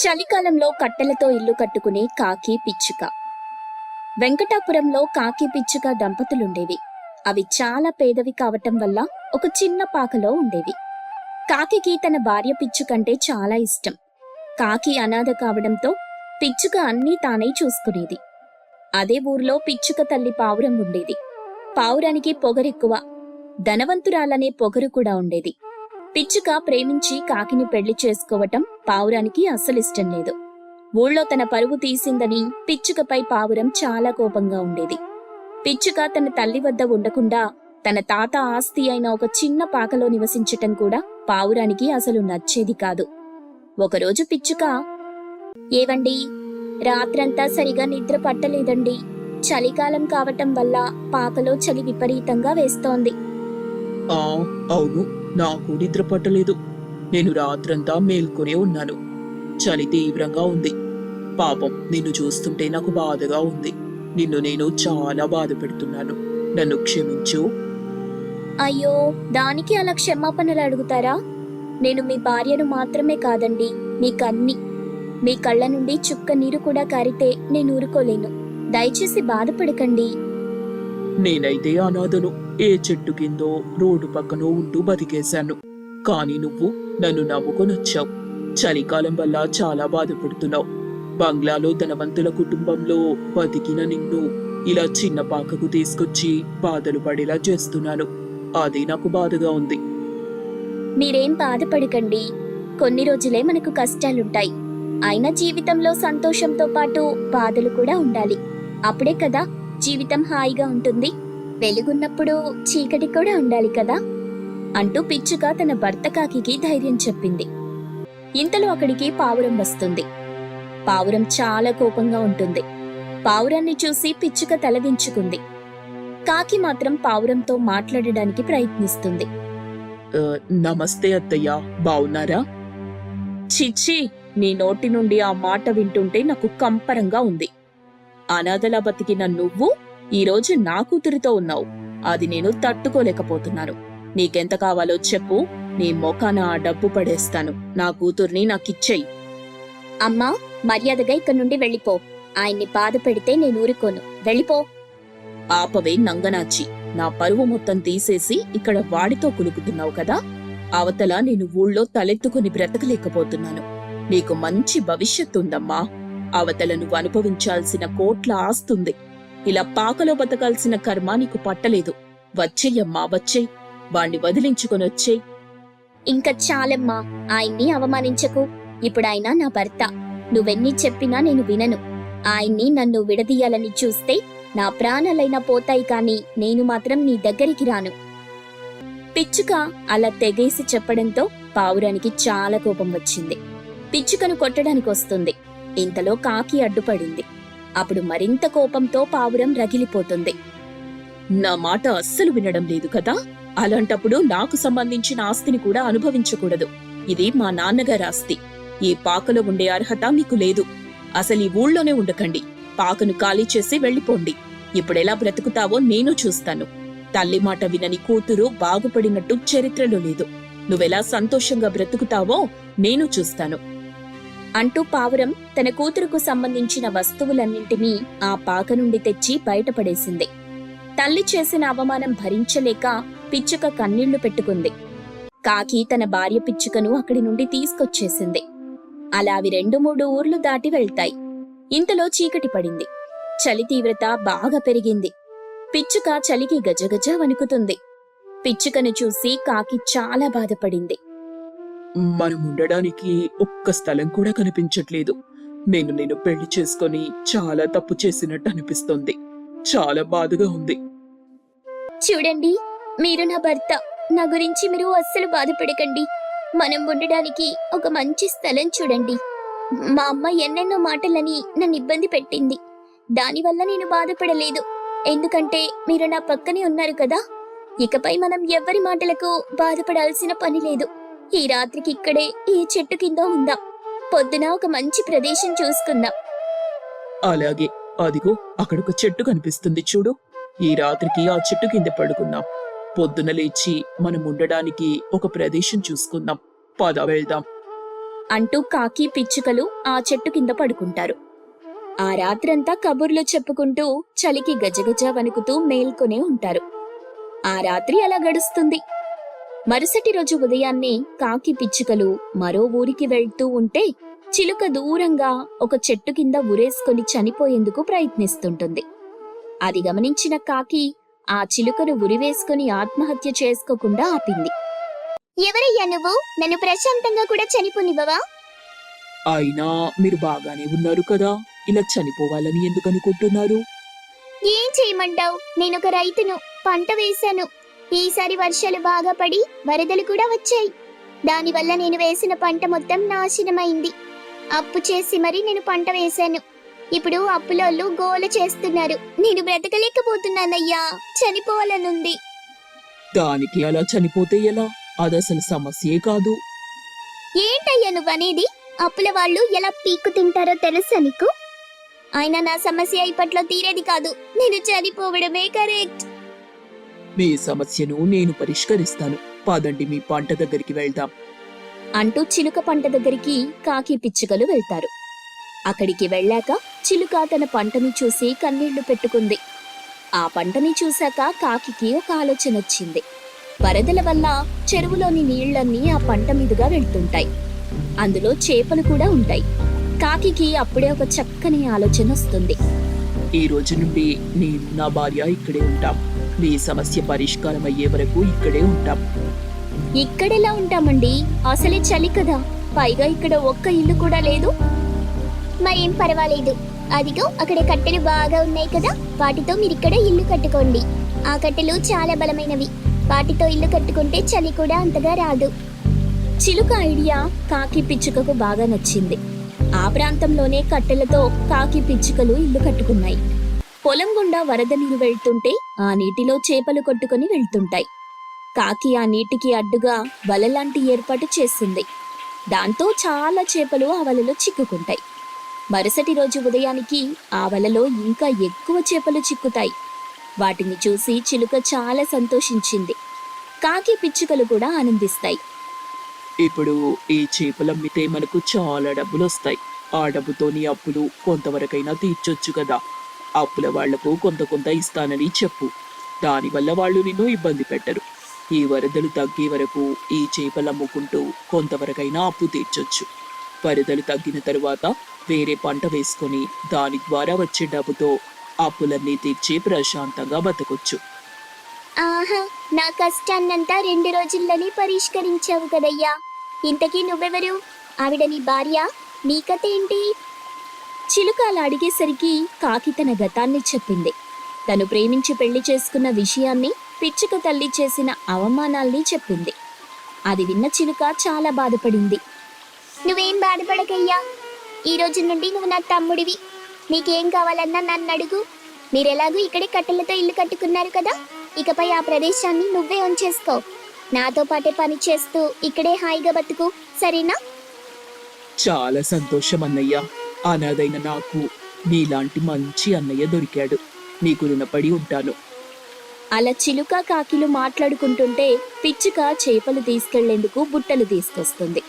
చలికాలంలో కట్టెలతో ఇల్లు కట్టుకునే కాకి పిచ్చుక. వెంకటాపురంలో కాకి పిచ్చుక దంపతులుండేవి. అవి చాలా పేదవి కావటం వల్ల ఒక చిన్న పాకలో ఉండేవి. కాకికి తన భార్య పిచ్చుకంటే చాలా ఇష్టం. కాకి అనాథ కావడంతో పిచ్చుక అన్నీ తానే చూసుకునేది. అదే ఊర్లో పిచ్చుక తల్లి పావురం ఉండేది. పావురానికి పొగరెక్కువ. ధనవంతురాలనే పొగరు కూడా ఉండేది. పిచ్చుక ప్రేమించి కాకిని పెళ్ళి చేసుకోవటం పావురానికి అస్సలిష్టం లేదు. ఊళ్ళో తన పరువు తీసిందని పిచ్చుకపై పావురం చాలా కోపంగా ఉండేది. పిచ్చుక తన తల్లి వద్ద ఉండకుండా తన తాత ఆస్తి అయిన ఒక చిన్న పాకలో నివసించటం కూడా పావురానికి అసలు నచ్చేది కాదు. ఒకరోజు పిచ్చుక ఏవండి రాత్రంతా సరిగా నిద్ర పట్టలేదండి. చలికాలం కావటం వల్ల పాకలో చలి విపరీతంగా వేస్తోంది. అవును. నాకు నిద్ర పట్టలేదు నేను రాత్రంతా మేల్కొనే ఉన్నాను. చలి తీవ్రంగా ఉంది. పాపం నిన్ను చూస్తుంటే నాకు బాధగా ఉంది. నిన్ను నేను చాలా బాధ పెడుతున్నాను. నన్ను క్షమించు. అయ్యో దానికి అలా క్షమాపణలు అడుగుతారా? నేను మీ భార్యను మాత్రమే కాదండి మీకన్ని మీ కళ్ళ నుండి చుక్క నీరు కూడా కారితే నేను ఊరుకోలేను. దయచేసి బాధపడకండి. నేనైతే అనాథను. ఏ చెట్టు కిందో రోడ్డు పక్కనో ఉంటూ బతికేశాను. కానీ నువ్వు నన్ను నవ్వుకొనొచ్చావు. చలికాలం వల్ల చాలా బాధపడుతున్నావు. బంగ్లాలో ధనవంతుల కుటుంబంలో బతికిన నిన్ను ఇలా చిన్న పాకకు తీసుకొచ్చి బాధలు పడేలా చేస్తున్నాను. అది నాకు బాధగా ఉంది. మీరేం బాధపడకండి. కొన్ని రోజులే మనకు కష్టాలుంటాయి. అయినా జీవితంలో సంతోషంతో పాటు బాధలు కూడా ఉండాలి. అప్పుడే కదా జీవితం హాయిగా ఉంటుంది. వెలుగున్నప్పుడు చీకటి కూడా ఉండాలి కదా? అంటూ పిచ్చుక తన భర్త కాకికి ధైర్యం చెప్పింది. ఇంతలో అక్కడికి పావురం వస్తుంది. పావురం చాలా కోపంగా ఉంటుంది. పావురాన్ని చూసి పిచ్చుక తలదించుకుంది. కాకి మాత్రం పావురంతో మాట్లాడడానికి ప్రయత్నిస్తుంది. నమస్తే అత్తయ్య బావున్నారా? చిచ్చి నీ నోటి నుండి ఆ మాట వింటుంటే నాకు కంపరంగా ఉంది. అనాథలా బతికిన నువ్వు ఈరోజు నా కూతురితో ఉన్నావు. అది నేను తట్టుకోలేకపోతున్నాను. నీకెంత కావాలో చెప్పు. నీ మొఖాన ఆ డబ్బు పడేస్తాను. నా కూతుర్ని నాకిచ్చేయి. అమ్మా మర్యాదగా ఇక్కడి నుండి వెళ్ళిపో. ఆయన్ని బాధ పెడితే నేను ఊరుకోను. వెళ్ళిపో. ఆపవే నంగనాచి. నా పరువు మొత్తం తీసేసి ఇక్కడ వాడితో కులుకుతున్నావు కదా? అవతల నేను ఊళ్ళో తలెత్తుకుని బ్రతకలేకపోతున్నాను. నీకు మంచి భవిష్యత్తు ఉందమ్మా అవతల నువ్వు అనుభవించాల్సిన కోట్ల ఆస్తుంది. ఇలా పాకలో బతకాల్సిన కర్మ నీకు పట్టలేదు. వచ్చేయమ్మా వచ్చేయ్. వాణ్ణి వదిలించుకొని వచ్చేయ్. ఇంకా చాలమ్మా ఆయన్ని అవమానించకు. ఇప్పుడు ఆయన నా భర్త. నువ్వెన్ని చెప్పినా నేను వినను. ఆయన్ని నన్ను విడదీయాలని చూస్తే నా ప్రాణాలైనా పోతాయి కాని నేను మాత్రం నీ దగ్గరికి రాను. పిచ్చుక అలా తెగేసి చెప్పడంతో పావురానికి చాలా కోపం వచ్చింది. పిచ్చుకను కొట్టడానికి వస్తుంది ఇంతలో కాకి అడ్డుపడింది. అప్పుడు మరింత కోపంతో పావురం రగిలిపోతుంది. నా మాట అస్సలు వినడం లేదు కదా? అలాంటప్పుడు నాకు సంబంధించిన ఆస్తిని కూడా అనుభవించకూడదు. ఇది మా నాన్నగారి ఆస్తి. ఈ పాకలో ఉండే అర్హత మీకు లేదు. అసలు ఈ ఊళ్ళోనే ఉండకండి. పాకను ఖాళీ చేసి వెళ్ళిపోండి. ఇప్పుడెలా బ్రతుకుతావో నేను చూస్తాను. తల్లి మాట వినని కూతురు బాగుపడినట్టు చరిత్రలో లేదు. నువ్వెలా సంతోషంగా బ్రతుకుతావో నేను చూస్తాను. అంటూ పావురం తన కూతురుకు సంబంధించిన వస్తువులన్నింటినీ ఆ పాక నుండి తెచ్చి బయటపడేసింది. తల్లి చేసిన అవమానం భరించలేక పిచ్చుక కన్నీళ్ళు పెట్టుకుంది. కాకి తన భార్య పిచ్చుకను అక్కడి నుండి తీసుకొచ్చేసింది. అలా అవి రెండు మూడు ఊర్లు దాటి వెళ్తాయి. ఇంతలో చీకటి పడింది. చలి తీవ్రత బాగా పెరిగింది. పిచ్చుక చలికి గజగజ వణుకుతుంది. పిచ్చుకను చూసి కాకి చాలా బాధపడింది. మనం ఉండడానికి ఒక్క స్థలం కూడా కనిపించట్లేదు. నేను నేను పెళ్ళి చేసుకొని చాలా తప్పు చేసినట్టు అనిపిస్తుంది. చాలా బాధగా ఉంది. చూడండి మీరు నా భర్త. నా గురించి మీరు అస్సలు బాధపడకండి. మనం ఉండడానికి ఒక మంచి స్థలం చూడండి. మా అమ్మ ఎన్నెన్నో మాటలని నన్ను ఇబ్బంది పెట్టింది. దానివల్ల నేను బాధపడలేదు. ఎందుకంటే మీరు నా పక్కనే ఉన్నారు కదా. ఇకపై మనం ఎవ్వరి మాటలకు బాధపడాల్సిన పని లేదు. ఈ రాత్రికి ఇక్కడే ఈ చెట్టు కింద ఉందాం. పొద్దున ఒక మంచి ప్రదేశం చూసుకుందాం. అలాగే అదిగో అక్కడొక చెట్టు కనిపిస్తుంది చూడు. ఈ రాత్రికి ఆ చెట్టు కింద పడుకుందాం. పొద్దున లేచి మనం ఉండడానికి ఒక ప్రదేశం చూసుకుందాం. పద వెళ్దాం. అంటూ కాకి పిచ్చుకలు ఆ చెట్టు కింద పడుకుంటారు. ఆ రాత్రంతా కబుర్లు చెప్పుకుంటూ చలికి గజగజ వణుకుతూ మేల్కొనే ఉంటారు. ఆ రాత్రి అలా గడుస్తుంది. మరుసటి రోజు ఉదయాన్నే కాకి పిచ్చుకలు మరో ఊరికి వెళ్తూ ఉంటే చిలుక దూరంగా ఒక చెట్టు కింద ఉరేసుకొని చనిపోయేందుకు ప్రయత్నిస్తుంటుంది. అది గమనించిన కాకి ఆ చిలుకను ఉరివేసుకుని ఆత్మహత్య చేసుకోకుండా ఆపింది. ఎవరయ్యా నువ్వు? నన్ను ప్రశాంతంగా కూడా చనిపోనివ్వవా? అయినా మీరు బాగానే ఉన్నారు కదా. ఇలా చనిపోవాలని ఎందుకు అనుకుంటున్నారు ఏం చేయమంటావు? నేను ఒక రైతును పంట వేశాను. ఈసారి వర్షాలు బాగా పడి వరదలు కూడా వచ్చాయి. దానివల్ల నేను వేసిన పంట మొత్తం నాశనమైంది. అప్పు చేసి మరి నేను పంట వేశాను. ఇప్పుడు అప్పులోళ్ళు గోల చేస్తున్నారు. నేను బ్రతకలేకపోతున్నానయ్యా. చనిపోవాలనుంది. దానికి అలా చనిపోతే ఎలా? అది అసలు సమస్యే కాదు. ఏంటయ్యా నువ్వనేది? అప్పుల వాళ్ళు ఎలా పీక్కు తింటారో తెలుసా నీకు? అయినా నా సమస్య ఇప్పట్లో తీరేది కాదు. నేను చనిపోవడమే కరెక్ట్. మీ సమస్యను నేను పరిష్కరిస్తాను. పదండి మీ పంట దగ్గరికి వెళ్దాం. అంటూ చిలుక పంట దగ్గరికి కాకి పిచ్చుకలు వెళ్తారు. అక్కడికి వెళ్ళాక చిలుక తన పంటని చూసి కన్నీళ్ళు పెట్టుకుంది. ఆ పంటని చూశాక కాకికి ఒక ఆలోచన వచ్చింది. వరదల వల్ల చెరువులోని నీళ్ళన్నీ ఆ పంట మీదుగా వెళ్తుంటాయి. అందులో చేపలు కూడా ఉంటాయి. కాకికి అప్పుడే ఒక చక్కని ఆలోచన వస్తుంది. ఈ రోజు నుండి నేను నా భార్య ఇక్కడే ఉంటాం. మీ సమస్య పరిష్కారం అయ్యే వరకు ఇక్కడే ఉంటాం. ఇక్కడెలా ఉంటామండి? అసలే చలి కదా. పైగా ఇక్కడ ఒక్క ఇల్లు కూడా లేదు. మరేం పర్వాలేదు. అదిగో అక్కడ కట్టెలు బాగా ఉన్నాయి కదా. వాటితో మీరు ఇక్కడ ఇల్లు కట్టుకోండి. ఆ కట్టెలు చాలా బలమైనవి. వాటితో ఇల్లు కట్టుకుంటే చలి కూడా అంతగా రాదు. చిలుక ఐడియా కాకి పిచ్చుకకు బాగా నచ్చింది. ఆ ప్రాంతంలోనే కట్టెలతో కాకి పిచ్చుకలు ఇల్లు కట్టుకున్నాయి. పొలం గుండా వరద నీరు వెళ్తుంటే ఆ నీటిలో చేపలు కొట్టుకుని వెళ్తుంటాయి. కాకి ఆ నీటికి అడ్డుగా వలలాంటి ఏర్పాటు చేసింది. దాంతో చాలా చేపలు ఆ వలలో చిక్కుకుంటాయి. మరుసటి రోజు ఉదయానికి ఆ వలలో ఇంకా ఎక్కువ చేపలు చిక్కుతాయి. వాటిని చూసి చిలుక చాలా సంతోషించింది. కాకి పిచ్చుకలు కూడా ఆనందిస్తాయి. ఇప్పుడు ఈ చేపలు అమ్మితే మనకు చాలా డబ్బులు వస్తాయి ఆ డబ్బుతోని అప్పులు కొంతవరకైనా తీర్చొచ్చు కదా. అప్పుల వాళ్ళకు కొంత కొంత ఇస్తానని చెప్పు. దానివల్ల వాళ్ళు నిన్ను ఇబ్బంది పెట్టరు. ఈ వరదలు తగ్గే వరకు ఈ చేపలు అమ్ముకుంటూ కొంతవరకైనా అప్పు తీర్చొచ్చు. వరదలు తగ్గిన తరువాత వేరే పంట వేసుకొని దాని ద్వారా వచ్చే డబ్బుతో అప్పులన్నీ తీర్చి ప్రశాంతంగా బతకొచ్చు. ఆహా నా కష్టాన్నంతా రెండు రోజుల్లోనే పరిష్కరించావు కదయ్యా. ఇంతకీ నువ్వెవరు? ఆవిడ నీ భార్య? నీ కథ ఏంటి? చిలుక అలా అడిగేసరికి కాకి తన గతాన్ని చెప్పింది. తను ప్రేమించి పెళ్ళి చేసుకున్న విషయాన్ని పిచ్చుక తల్లి చేసిన అవమానాల్ని చెప్పింది. అది విన్న చిలుక చాలా బాధపడింది. నువ్వేం బాధపడకయ్యా? ఈ రోజు నుండి నువ్వు నా తమ్ముడివి. నీకేం కావాలన్నా నన్ను అడుగు. మీరెలాగూ ఇక్కడే కట్టెలతో ఇల్లు కట్టుకున్నారు కదా? ఇకపై ఆ ప్రదేశాన్ని నువ్వే ఉంచేసుకో. నాతో పాటే పని చేస్తూ ఇక్కడే హాయిగా బతుకు సరేనా? చాలా సంతోషం అన్నయ్య. అనాథైన నాకు నీలాంటి మంచి అన్నయ్య దొరికాడు. నీకు రుణపడి ఉంటాను. అలా చిలుక కాకిలు మాట్లాడుకుంటుంటే పిచ్చుక చేపలు తీసుకెళ్ళేందుకు బుట్టలు తీసుకొస్తుంది.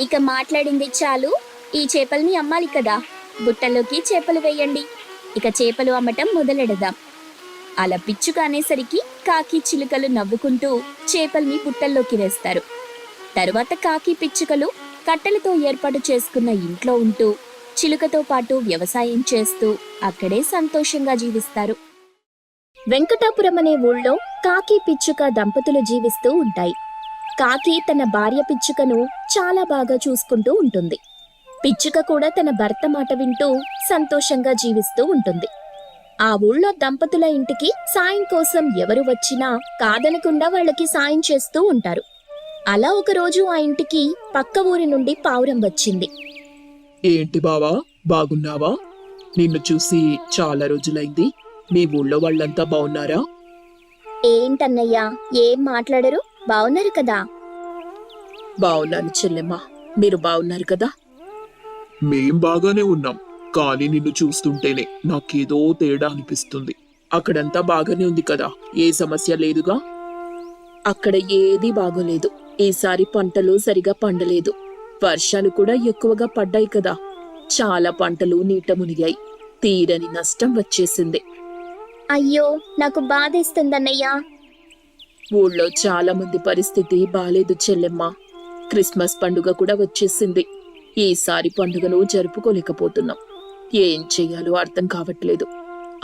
ఇక మాట్లాడింది చాలు ఈ చేపల్ని అమ్మాలి కదా బుట్టలోకి చేపలు వేయండి. ఇక చేపలు అమ్మటం మొదలెడదాం. అలా పిచ్చుక అనేసరికి కాకి చిలుకలు నవ్వుకుంటూ చేపల్ని బుట్టల్లోకి వేస్తారు. తరువాత కాకి పిచ్చుకలు కట్టెలతో ఏర్పాటు చేసుకున్న ఇంట్లో ఉంటూ చిలుకతో పాటు వ్యవసాయం చేస్తూ అక్కడే సంతోషంగా జీవిస్తారు. వెంకటాపురం అనే ఊళ్ళో కాకి పిచ్చుక దంపతులు జీవిస్తూ ఉంటాయి. కాకి తన భార్య పిచ్చుకను చాలా బాగా చూసుకుంటూ ఉంటుంది. పిచ్చుక కూడా తన భర్త మాట వింటూ సంతోషంగా జీవిస్తూ ఉంటుంది. ఆ ఊళ్ళో దంపతుల ఇంటికి సాయం కోసం ఎవరు వచ్చినా కాదనకుండా వాళ్ళకి సాయం చేస్తూ ఉంటారు. అలా ఒకరోజు ఆ ఇంటికి పక్క ఊరి నుండి పావురం వచ్చింది. ఏంటి బావా? బాగున్నావా? నిన్ను చూసి చాలా రోజులైంది. మీ ఊళ్ళో వాళ్ళంతా బాగున్నారా ఏంటన్నయ్యా? ఏం మాట్లాడరు? బావున్నారు కదా? బాగున్నాను చెల్లెమ్మ. మీరు బాగున్నారు కదా? మేం బాగానే ఉన్నాం. కానీ నిన్ను చూస్తుంటేనే నాకేదో తేడా అనిపిస్తుంది. అక్కడంతా బాగానే ఉంది కదా? ఏ సమస్య లేదుగా? అక్కడ ఏదీ బాగోలేదు. ఈసారి పంటలు సరిగా పండలేదు. వర్షాలు కూడా ఎక్కువగా పడ్డాయి కదా. చాలా పంటలు నీట మునిగాయి. తీరని నష్టం వచ్చేసింది. అయ్యో నాకు బాధేస్తుందన్నయ్యా. ఊళ్ళో చాలా మంది పరిస్థితి బాలేదు చెల్లెమ్మ. క్రిస్మస్ పండుగ కూడా వచ్చేసింది. ఈసారి పండుగను జరుపుకోలేకపోతున్నాం. ఏం చెయ్యాలో అర్థం కావట్లేదు.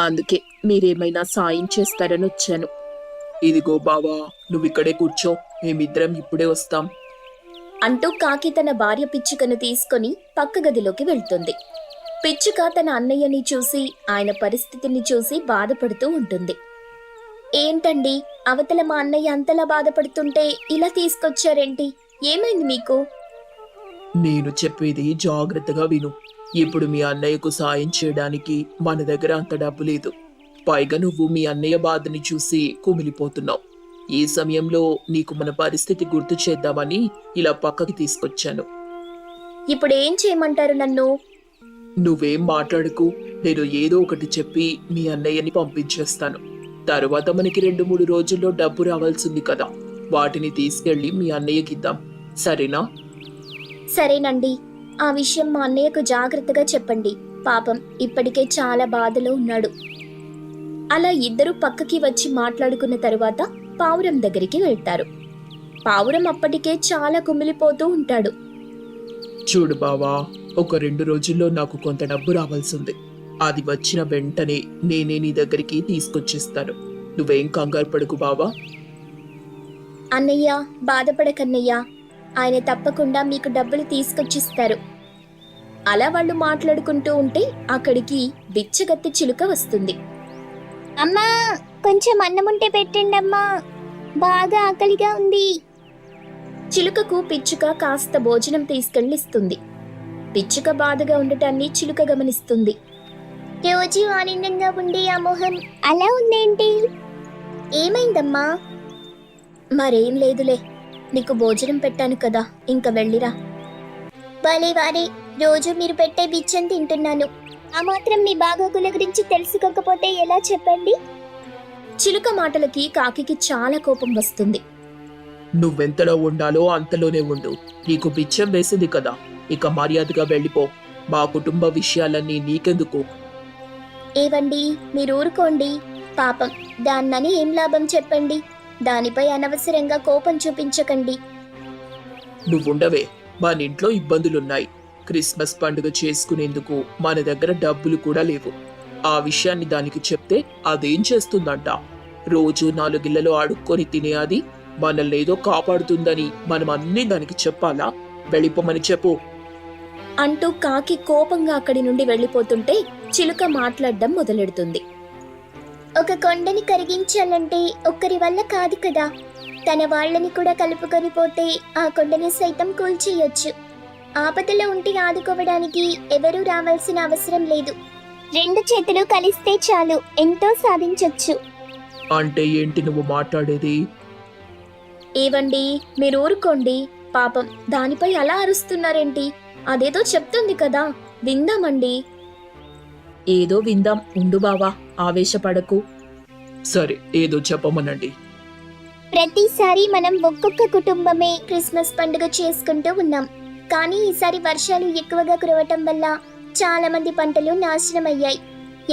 అందుకే మీరేమైనా సాయం చేస్తారని వచ్చాను. ఇదిగో బావా నువ్విక్కడే కూర్చో. మేమిద్దరం ఇప్పుడే వస్తాం. అంటూ కాకి తన భార్య పిచ్చుకను తీసుకొని పక్క గదిలోకి వెళ్తుంది. పిచ్చుక తన అన్నయ్యని చూసి ఆయన పరిస్థితిని చూసి బాధపడుతూ ఉంటుంది. ఏంటండి అవతల మా అన్నయ్య అంతలా బాధపడుతుంటే ఇలా తీసుకొచ్చారేంటి? ఏమైంది మీకు? నేను చెప్పేది జాగ్రత్తగా విను. ఇప్పుడు మీ అన్నయ్యకు సాయం చేయడానికి మన దగ్గర అంత డబ్బు లేదు. పైగా నువ్వు మీ అన్నయ్య బాధని చూసి కుమిలిపోతున్నావు. ఈ సమయంలో నీకు మన పరిస్థితి గుర్తు చేద్దామని ఇలా పక్కకి తీసుకొచ్చాను. ఇప్పుడు ఏం చేయమంటారు నన్ను? నువ్వేం మాట్లాడుకు నేను ఏదో ఒకటి చెప్పి మీ అన్నయ్యని పంపించేస్తాను. తరువాత మనకి రెండు మూడు రోజుల్లో డబ్బు రావాల్సింది కదా వాటిని తీసుకెళ్ళి మీ అన్నయ్యకి ఇద్దాం సరేనా? సరేనండి. ఆ విషయం మా అన్నయ్యకు జాగ్రత్తగా చెప్పండి. పాపం ఇప్పటికే చాలా బాధలో ఉన్నాడు. అలా ఇద్దరు పక్కకి వచ్చి మాట్లాడుకున్న తరువాత పావురం దగ్గరికి వెళ్తారు. పావురం అప్పటికే చాలా కుమిలిపోతూ ఉంటాడు. చూడు బావా ఒక రెండు రోజుల్లో నాకు కొంత డబ్బు రావాల్సింది. అది వచ్చిన వెంటనే నేనే నీ దగ్గరికి తీసుకొచ్చిస్తాను. నువ్వేం కంగారు పడుకు బావా. అన్నయ్య బాధపడకన్నయ్య. ఆయన తప్పకుండా మీకు డబ్బులు తీసుకొచ్చిస్తారు. అలా వాళ్ళు మాట్లాడుకుంటూ ఉంటే అక్కడికి బిచ్చగత్తి చిలుక వస్తుంది. అమ్మా కొంచెం అన్నముంటే పెట్టండి అమ్మా. బాగా ఆకలిగా ఉంది. చిలుకకు పిచ్చుక కాస్త భోజనం తీసుకెళ్ళిస్తుంది. పిచ్చుక బాధగా ఉండటాన్ని చిలుక గమనిస్తుంది. రోజు ఆనందంగా ఉండే ఆ మొహం అలా ఉందేంటి? ఏమైందమ్మా? మరేం లేదులే. నీకు భోజనం పెట్టాను కదా ఇంక వెళ్ళిరా. భలే వారే రోజు మీరు పెట్టే బిచ్చం తింటున్నాను. ఆ మాత్రం మీ బాగోగుల గురించి తెలుసుకోకపోతే ఎలా చెప్పండి? చిలుక మాటలకి కాకికి చాలా కోపం వస్తుంది. నువ్వెంతలో ఉండాలో అంతలోనే ఉండు. నీకు బిచ్చం వేసింది కదా. ఇక మర్యాదగా వెళ్ళిపో. మా కుటుంబ విషయాలన్నీ నీకెందుకు? ఏవండి? మీరు ఊరుకోండి పాపం. దాన్నని ఏం లాభం చెప్పండి? దానిపై అనవసరంగా కోపం చూపించకండి. నువ్వుండవే. మన ఇంట్లో ఇబ్బందులున్నాయి. క్రిస్మస్ పండుగ చేసుకునేందుకు మన దగ్గర డబ్బులు కూడా లేవు. ఆ విషయాన్ని దానికి చెప్తే అదేం చేస్తుందంట? రోజు నాలుగిళ్ళలో అడుక్కొని తినే అది మనల్ని ఏదో కాపాడుతుందని మనం అన్నీ దానికి చెప్పాలా? వెళ్ళిపోమని చెప్పు. అంటూ కాకి కోపంగా అక్కడి నుండి వెళ్ళిపోతుంటే చిలుక మాట్లాడడం మొదలెడుతుంది. ఒక కొండని కరిగించాలంటే ఒక్కరి వల్ల కాదు కదా. తన వాళ్ళని కూడా కలుపుకొని పోతే ఆ కొండని సైతం కూల్చేయొచ్చు. ఆపదలో ఉంటే ఆదుకోవడానికి ఎవరూ రావాల్సిన అవసరం లేదు. రెండు చేతులు కలిస్తే చాలు ఎంతో సాధించొచ్చు. అంటే ఏంటి నువ్వు మాట్లాడేది? ఏవండి మీరు ఊరుకోండి. పాపం దానిపై అలా అరుస్తున్నారేంటి? అదేదో చెప్తుంది కదా విందామండి. ఏదో విందాం ఉండు బావా ఆవేశపడకు. సరే ఏదో చెప్పమనండి. ప్రతిసారి మనం ఒక్కొక్క కుటుంబమే క్రిస్మస్ పండుగ చేసుకుంటూ ఉన్నాం. కానీ ఈసారి వర్షాలు ఎక్కువగా కురవటం వల్ల చాలా మంది పంటలు నాశనం అయ్యాయి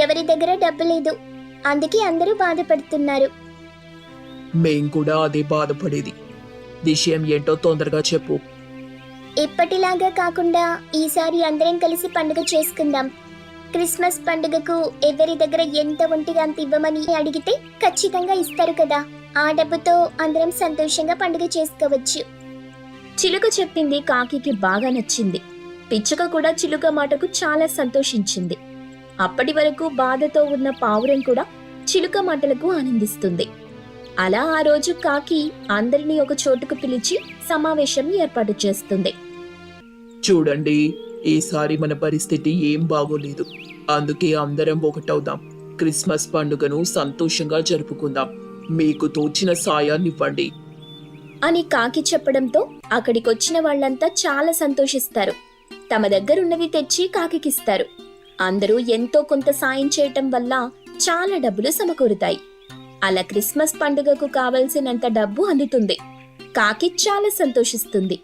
ఎవరి దగ్గర డబ్బు లేదు. అందుకే అందరూ బాధపడుతున్నారు. మేం కూడా అదే బాధపడేది. విషయం ఏంటో తొందరగా చెప్పు. ఎప్పటిలాగా కాకుండా ఈసారి అందరం కలిసి పండుగ చేసుకుందాం. క్రిస్మస్ పండుగకు ఎవరి దగ్గర ఎంత ఉంటే అంత ఇవ్వమని అడిగితే ఖచ్చితంగా ఇస్తారు కదా. ఆ డబ్బుతో అందరం సంతోషంగా పండుగ చేసుకోవచ్చు. చిలుక చెప్పింది కాకికి బాగా నచ్చింది. పిచ్చుక కూడా చిలుక మాటకు చాలా సంతోషించింది. అప్పటి వరకు బాధతో ఉన్న పావురం కూడా చిలుక మాటలకు ఆనందిస్తుంది. అలా ఆ రోజు కాకి అందరినీ ఒక చోటుకు పిలిచి సమావేశం ఏర్పాటు చేస్తుంది. చూడండి ఈసారి మన పరిస్థితి ఏం బాగోలేదు. అందుకే అందరం ఒకటవుదాం. క్రిస్మస్ పండుగను సంతోషంగా జరుపుకుందాం. మీకు తోచిన సాయాన్నివ్వండి అని కాకి చెప్పడంతో అక్కడికొచ్చిన వాళ్ళంతా చాలా సంతోషిస్తారు. తమ దగ్గరున్నవి తెచ్చి కాకికిస్తారు. అందరూ ఎంతో కొంత సాయం చేయటం వల్ల చాలా డబ్బులు సమకూరుతాయి. అలా క్రిస్మస్ పండుగకు కావలసినంత డబ్బు అందుతుంది. కాకి చాలా సంతోషిస్తుంది.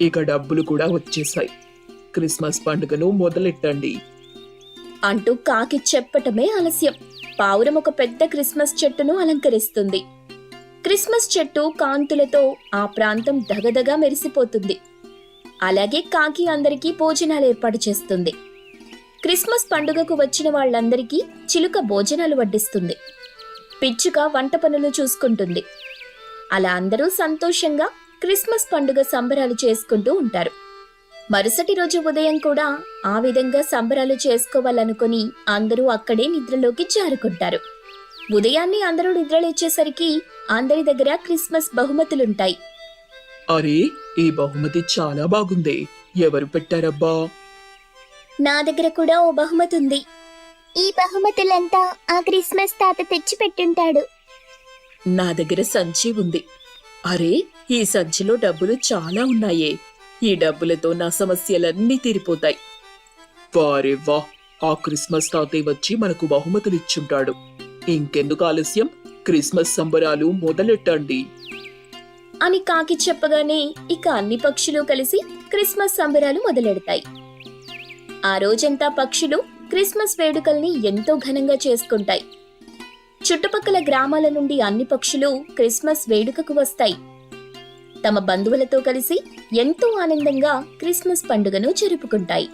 ఇక డబ్బులు కూడా వచ్చేసాయి. క్రిస్మస్ పండుగను మొదలెట్టండి. అంటూ కాకి చెప్పటమే ఆలస్యం. పావురం ఒక పెద్ద క్రిస్మస్ చెట్టును అలంకరిస్తుంది. క్రిస్మస్ చెట్టు కాంతులతో ఆ ప్రాంతం దగదగా మెరిసిపోతుంది. అలాగే కాకి అందరికీ భోజనాలు ఏర్పాటు చేస్తుంది. క్రిస్మస్ పండుగకు వచ్చిన వాళ్ళందరికీ చిలుక భోజనాలు వడ్డిస్తుంది. పిచ్చుక వంట పనులు చూసుకుంటుంది. అలా అందరూ సంతోషంగా క్రిస్మస్ పండుగ సంబరాలు చేసుకుంటూ ఉంటారు. మరుసటి రోజు ఉదయం కూడా ఆ విధంగా సంబరాలు చేసుకోవాలనుకుని అందరూ అక్కడే నిద్రలోకి జారుకుంటారు. ఉదయాన్నే అందరూ నిద్రలేచేసరికి అందరి దగ్గర క్రిస్మస్ బహుమతులుంటాయి. అరే ఈ బహుమతి చాలా బాగుంది. ఎవరు పెట్టారబ్బా? నా దగ్గర కూడా ఓ బహుమతి ఉంది. ఈ బహుమతులంతా ఆ క్రిస్మస్ తాత తెచ్చి పెట్టుంటాడు. నా దగ్గర సంచి ఉంది. అరే ఈ సంచిలో డబ్బులు చాలా ఉన్నాయే. ఈ డబ్బులతో నా సమస్యలన్నీ తీరిపోతాయి. వారే వా ఆ క్రిస్మస్ తాతయ్య వచ్చి మనకు బహుమతులు ఇచ్చుంటాడు ఇంకెందుకు ఆలస్యం? క్రిస్మస్ సంబరాలు మొదలెట్టండి. అని కాకి చెప్పగానే ఇక అన్ని పక్షులు కలిసి క్రిస్మస్ సంబరాలు మొదలెడతాయి. ఆ రోజంతా పక్షులు క్రిస్మస్ వేడుకల్ని ఎంతో ఘనంగా చేసుకుంటాయి. చుట్టుపక్కల గ్రామాల నుండి అన్ని పక్షులు క్రిస్మస్ వేడుకకు వస్తాయి. తమ బంధువులతో కలిసి ఎంతో ఆనందంగా క్రిస్మస్ పండుగను జరుపుకుంటాయి.